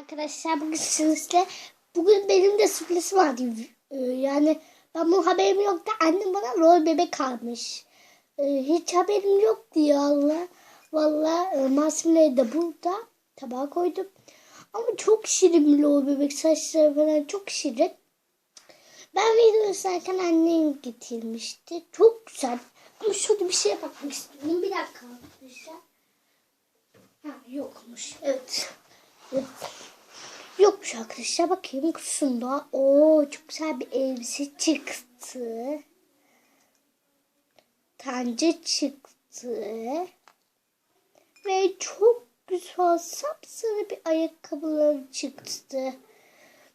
arkadaşlar bugün sizle bugün benim de sürprizim vardı. Ee, yani ben bu haberim yoktu. Annem bana rol bebek almış. Ee, hiç haberim yoktu ya Allah. Valla e, Masimleri de burada tabağa koydum. Ama çok şirin bir rol bebek saçları falan çok şirin. Ben video izlerken annem getirmişti. Çok güzel. Ama şurada bir şeye bakmak istiyorum. Bir dakika arkadaşlar. Ha, yokmuş. Evet. Yok. Yokmuş arkadaşlar. Bakayım kutusunda. Oo çok güzel bir elbise çıktı. Tancı çıktı. Ve çok güzel sapsarı bir ayakkabıları çıktı.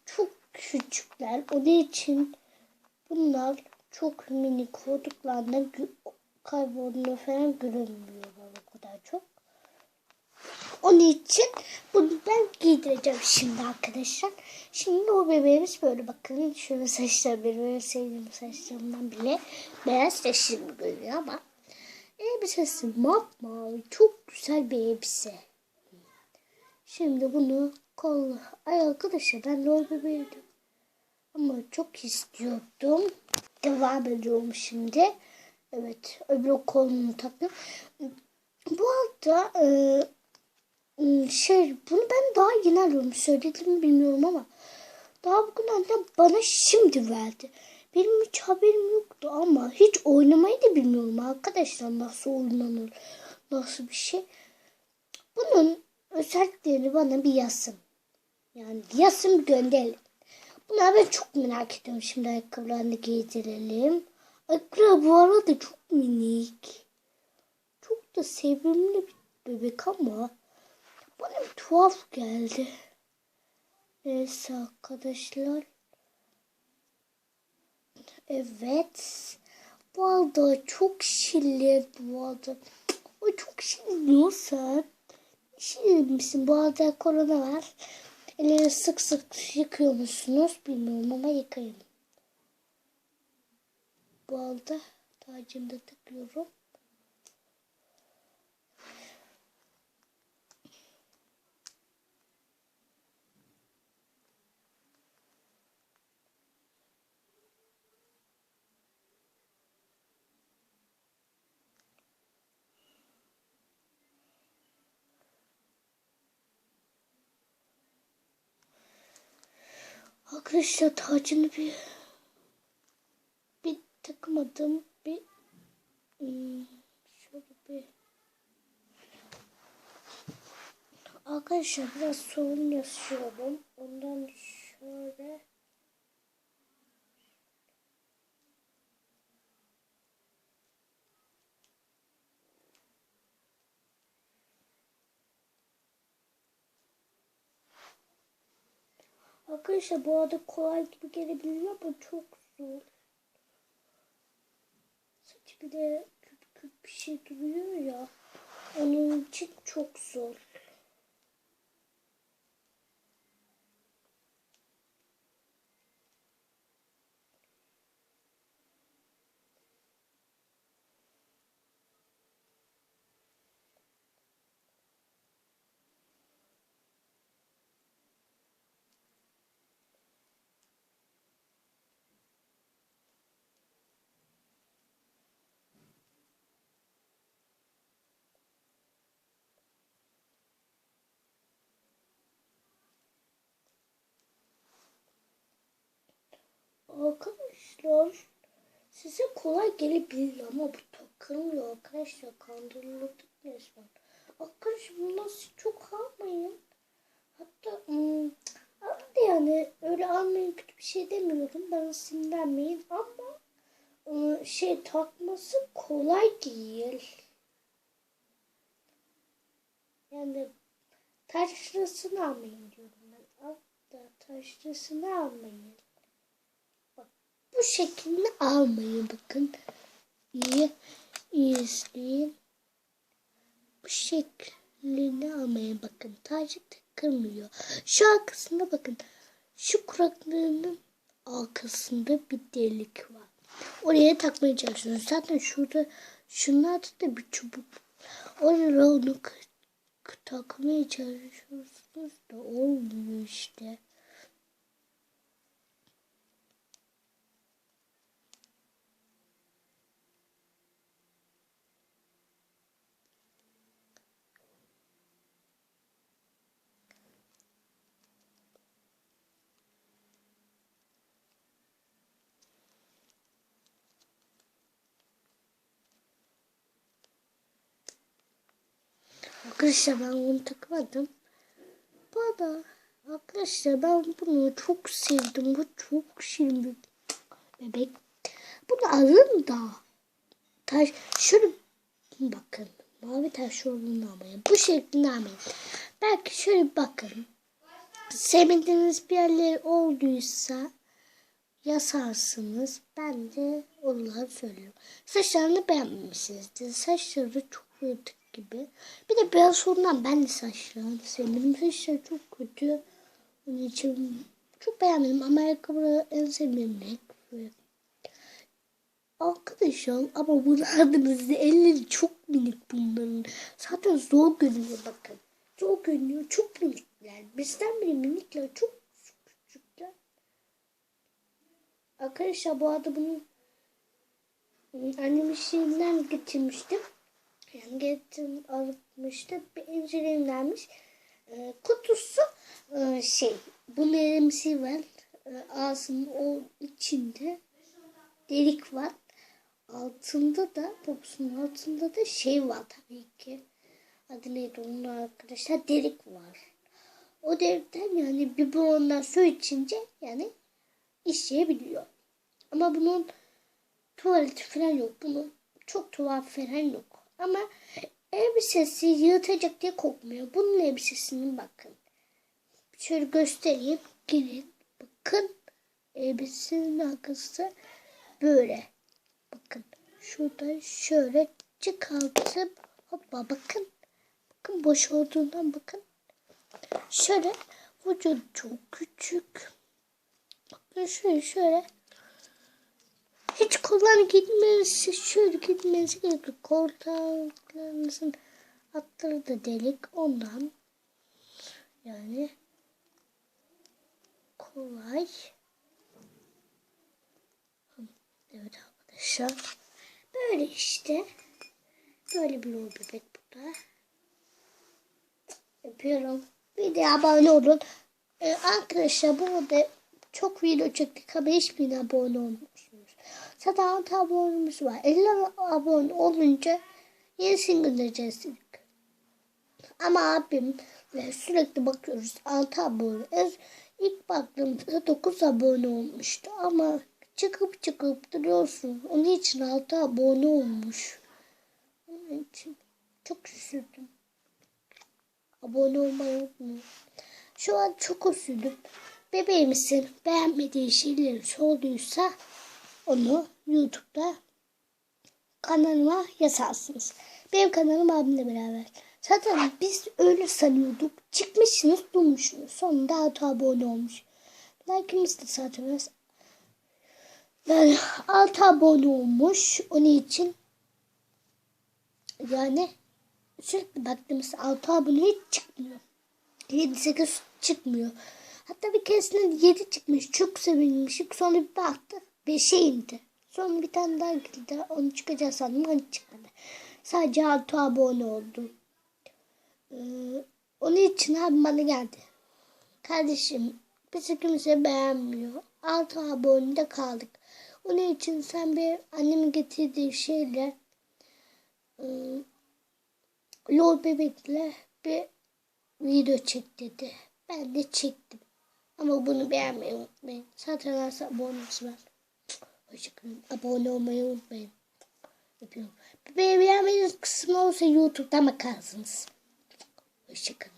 Çok küçükler. Onun için bunlar çok minik olduklarında kaybolduğunda falan çok. Onun için bunu ben giydireceğim şimdi arkadaşlar. Şimdi o bebeğimiz böyle bakın. Şöyle saçlar benim en sevdiğim saçlarımdan bile beyaz saçlarım görünüyor ama elbisesi mavi çok güzel bir elbise. Şimdi bunu kol ay arkadaşlar ben rol bebeğiydim. Ama çok istiyordum. Devam ediyorum şimdi. Evet öbür kolunu takıyorum. Bu arada e, şey bunu ben daha yeni alıyorum söyledim mi bilmiyorum ama daha bugün annem bana şimdi verdi. Benim hiç haberim yoktu ama hiç oynamayı da bilmiyorum arkadaşlar nasıl oynanır nasıl bir şey. Bunun özelliklerini bana bir yazın. Yani yazın gönderin. Bunları ben çok merak ediyorum. Şimdi ayakkabılarını giydirelim. Ayakkabılar bu arada çok minik. Çok da sevimli bir bebek ama bana bir tuhaf geldi. Neyse arkadaşlar. Evet. Bu arada çok şirin bu arada. O çok şirin diyorsan. Şirin misin? Bu arada korona var. Elleri sık sık yıkıyor musunuz? Bilmiyorum ama yıkayın. Bu arada tacını da takıyorum. Arkadaşlar tacını bir bir takmadım. Bir hmm, şöyle bir Arkadaşlar biraz sorun yaşıyorum. Ondan şöyle Arkadaşlar bu arada kolay gibi gelebiliyor ama çok zor. Saç bir de küp küp bir şey duruyor ya. Onun için çok zor. Arkadaşlar size kolay gelebilir ama bu takılmıyor arkadaşlar. Kandırıldık resmen. Arkadaşlar bundan siz çok almayın. Hatta hmm, alın da yani öyle almayın kötü bir şey demiyorum. Bana sinirlenmeyin ama ıı, şey takması kolay değil. Yani taşrasını almayın diyorum ben. Altta taşrasını almayın şeklini almayın bakın. İyi, iyi izleyin. Bu şeklini almayın bakın. Tacı takılmıyor. Şu arkasında bakın. Şu kuraklığının arkasında bir delik var. Oraya takmaya çalışıyorsunuz. Zaten şurada şunlarda da bir çubuk. Oraya onu takmaya çalışıyorsunuz da olmuyor işte. Arkadaşlar ben bunu takmadım. Bana arkadaşlar ben bunu çok sevdim. Bu çok şirin bir bebek. Bunu alın da taş şöyle bakın. Mavi taş olduğunu almayın. Bu şeklinde almayın. Belki şöyle bakın. Sevmediğiniz bir yerler olduysa yasarsınız. Ben de onları söylüyorum. Saçlarını beğenmemişsinizdir. Saçları çok yırtık gibi. Bir de biraz sorundan ben de saçlarını sevmedim. Saçları çok kötü. Onun için çok beğenmedim. Ama ayakkabıları en sevdiğim renk. Arkadaşlar ama bunların elleri çok minik bunların. Zaten zor görünüyor bakın. Zor görünüyor. Çok minikler. Bizden bile minikler. Çok küçükler. Arkadaşlar bu arada bunu annem işinden getirmiştim. Getirdim almıştı. Bir incelemlenmiş. Ee, kutusu e, şey bunun elimsi var. Ee, ağzının o içinde delik var. Altında da poposunun altında da şey var tabii ki. Adı neydi onun arkadaşlar? Delik var. O delikten yani bir ondan su içince yani işleyebiliyor. Ama bunun tuvaleti falan yok. Bunun çok tuhaf falan yok. Ama elbisesi yırtacak diye kokmuyor. Bunun elbisesinin bakın. Şöyle göstereyim. Girin. Bakın. Elbisesinin arkası böyle. Bakın. Şuradan şöyle çıkartıp hoppa bakın. Bakın boş olduğundan bakın. Şöyle vücut çok küçük. Bakın şöyle şöyle. Hiç kollar gitmez. Şöyle gitmez. Kollarınızın atları da delik. Ondan yani kolay. Evet arkadaşlar. Böyle işte. Böyle bir lol bebek burada. Yapıyorum. Videoya abone olun. Ee, arkadaşlar burada çok video çektik ama hiçbirine abone olmamış. 86 abonemiz var. 50 abone olunca yeni single gelecek. Ama abim ve sürekli bakıyoruz. 6 abone. İlk baktığımda 9 abone olmuştu ama çıkıp çıkıp duruyorsun. Onun için 6 abone olmuş. Onun için çok üzüldüm. Abone olmayı unutmayın. Şu an çok üzüldüm. Bebeğimizin beğenmediği şeylerin solduysa onu YouTube'da kanalıma yazarsınız. Benim kanalım abimle beraber. Zaten biz öyle sanıyorduk. Çıkmışsınız durmuşsunuz. Sonunda altı abone olmuş. Like'ımız da zaten yani altı abone olmuş. Onun için yani sürekli baktığımız altı abone hiç çıkmıyor. 7-8 çıkmıyor. Hatta bir keresinde 7 çıkmış. Çok sevinmişim. Sonra bir baktık. 5'e indi. Sonra bir tane daha girdi. Onu çıkacak sandım. Hani çıkmadı. Sadece 6 abone oldu. Ee, onun için abi bana geldi. Kardeşim bizi kimse beğenmiyor. 6 abone kaldık. Onun için sen bir annemin getirdiği şeyle e, lol bebekle bir video çek dedi. Ben de çektim. Ama bunu beğenmeyi unutmayın. Zaten az abonemiz var. Hoşçakalın. Abone olmayı unutmayın. Yapıyorum. Beğenmediğiniz kısmı olsa YouTube'da bakarsınız. Hoşçakalın.